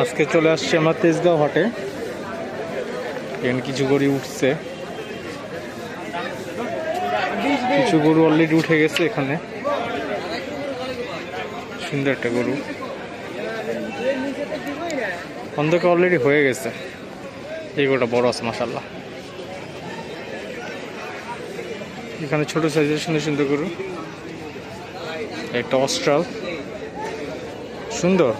আজকে চলে আসছি আমরা তেজগাঁও হাটে। ট্রেন কিছু গরু উঠছে। কিছু গরু অলরেডি উঠে গেছে এখানে। সুন্দর একটা গরু। অন্ধকার অলরেডি হয়ে গেছে। এই গরুটা বড় আছে মাসাল্লাহ এখানে ছোট সাইজের সুন্দর সুন্দর গরু। একটা অস্ট্রাল। সুন্দর।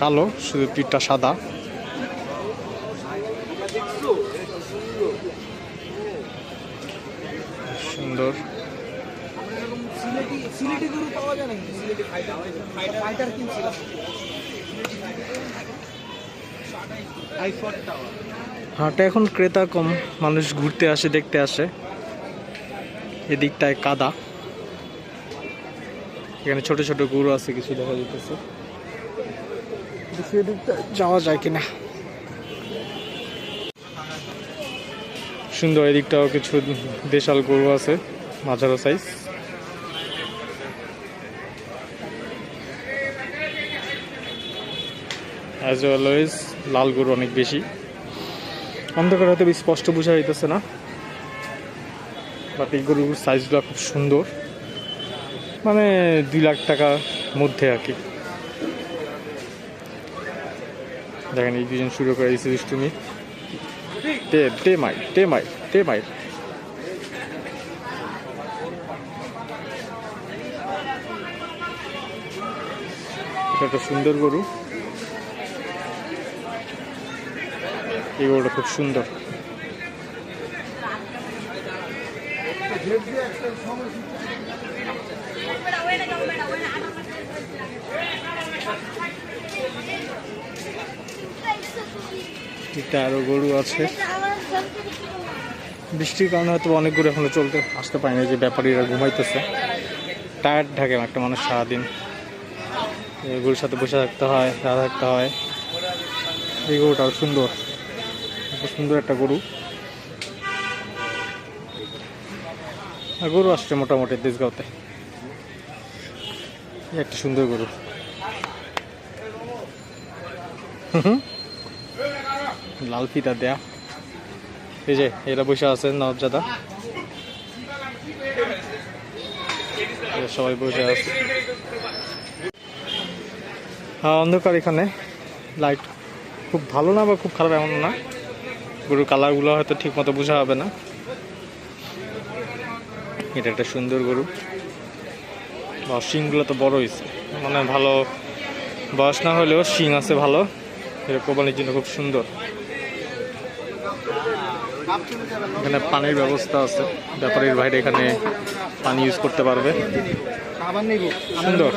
কালো, শুধু পিঠটা সাদা সুন্দর সিলেটি সিলেটি গরু পাওয়া যায় নাকি? সিলেটি ফাইটার ফাইটার হাটে এখন ক্রেতা কম, মানুষ ঘুরতে আসে, দেখতে আসে। এদিকটায় কাদা। এখানে ছোট ছোট গরু আছে, কিছু দেখা যেতেছে যাওয়া যায় কিনা। সুন্দর এদিকটাও কিছু দেশাল গরু আছে, মাঝারো সাইজ অ্যাজ অলওয়েজ লাল গরু অনেক বেশি। অন্ধকার হয়তো স্পষ্ট বোঝা যাইতেছে না। বাট এই গরুর সাইজগুলো খুব সুন্দর। মানে দুই লাখ টাকার মধ্যে আর কি। দেখেন এই দুজন শুরু করে দিয়েছে তুমি টে টে এটা একটা সুন্দর গরু। এই গরুটা খুব সুন্দর। আরও গরু আছে। বৃষ্টির কারণে হয়তো অনেক গরু এখনও চলতে আসতে পারে না যে ব্যাপারীরা ঘুমাইতেছে। টায়ার্ড থাকে একটা মানুষ সারাদিন। গরুর সাথে বসে থাকতে হয় থাকতে হয়। এই গরুটাও সুন্দর। খুব সুন্দর একটা গরু। গরু আসছে মোটামুটি দেশগাঁওতে। একটা সুন্দর গরু। লাল ফিতা দেয়া। এই যে, এরা বসে আছে নবজাদা। সবাই বসে আছে। হ্যাঁ অন্ধকার এখানে। লাইট খুব ভালো না বা খুব খারাপ এমন না। গরুর কালারগুলো হয়তো ঠিক মতো বোঝা হবে না। এটা একটা সুন্দর গরু। শিংগুলো তো বড় হয়েছে মানে ভালো। বয়স না হলেও শিং আছে ভালো। এটা কোরবানির জন্য খুব সুন্দর। এখানে পানির ব্যবস্থা আছে। ব্যাপারীর বাইরে এখানে পানি ইউজ করতে পারবে। সুন্দর।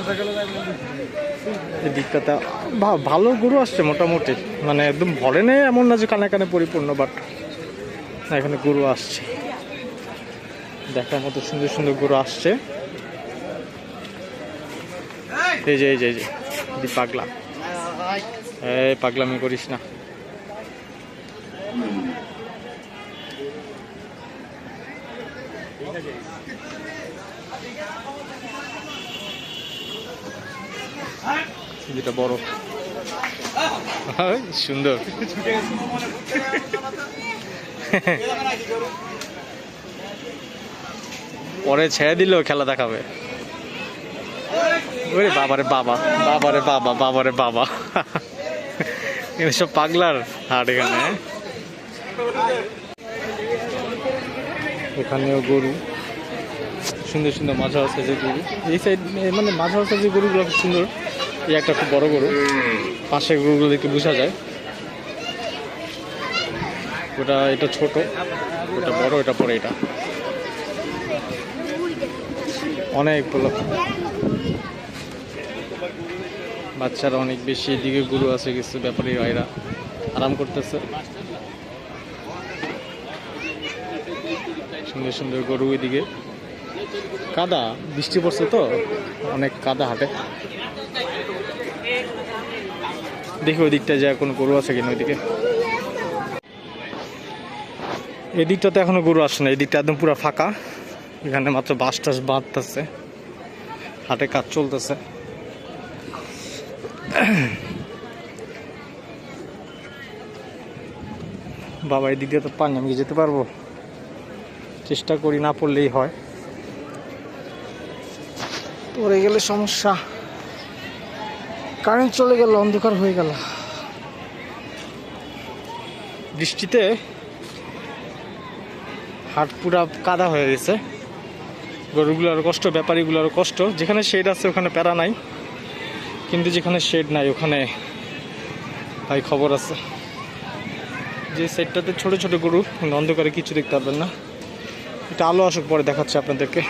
ভা- ভালো গরু আসছে মোটামুটি। মানে একদম ভরে নেই এমন না যে কানে কানে পরিপূর্ণ বাট এখানে গরু আসছে। দেখার মতো সুন্দর সুন্দর গরু আসছে। এই যে এই যে এই যে দি পাগলা। এই পাগলামি করিস না। যেটা বড়। সুন্দর। পরে ছেড়ে দিলেও খেলা দেখাবে। ওরে বাবারে বাবা বাবারে বাবা বাবারে বাবা। সব পাগলার হাট এখানে এখানেও গরু। সুন্দর সুন্দর মাঝা আছে যে গরু। এই সাইড মানে মাঝা আছে যে গরুগুলো সুন্দর। এই একটা খুব বড় গরু। পাশের গরুগুলো একটু বোঝা যায়। ওটা, এটা ছোট, ওটা বড়, এটা পরে এটা। অনেকগুলো বাচ্চারা অনেক বেশি এদিকে গরু আছে, কিছু ব্যাপারী ভাইরা আরাম করতেছে। সুন্দর সুন্দর গরু এদিকে। কাদা, বৃষ্টি পড়ছে তো, অনেক কাদা হাটে। দেখি ওই দিকটায় যায় কোনো গরু আছে কিনা ওইদিকে। এই দিকটাতে এখনও গরু আসে না এদিকটা একদম পুরো ফাঁকা। এখানে মাত্র বাস টাস বাঁধতেছে, হাটে কাজ চলতেছে। বাবা, এই দিক দিয়ে তো পানি, আমি যেতে পারব? চেষ্টা করি, না পড়লেই হয়। পড়ে গেলে সমস্যা। কারেন্ট চলে গেল, অন্ধকার হয়ে গেল। বৃষ্টিতে হাট পুরা কাদা হয়ে গেছে। গরুগুলোর কষ্ট ব্যাপারীগুলোর কষ্ট। যেখানে শেড আছে, ওখানে প্যারা নাই। কিন্তু যেখানে শেড নাই, ওখানে ভাই খবর আছে। যে সাইডটাতে ছোট ছোট গরু অন্ধকারে কিছু দেখতে পারবেন না। এটা আলো আসুক, পরে দেখাচ্ছে আপনাদেরকে।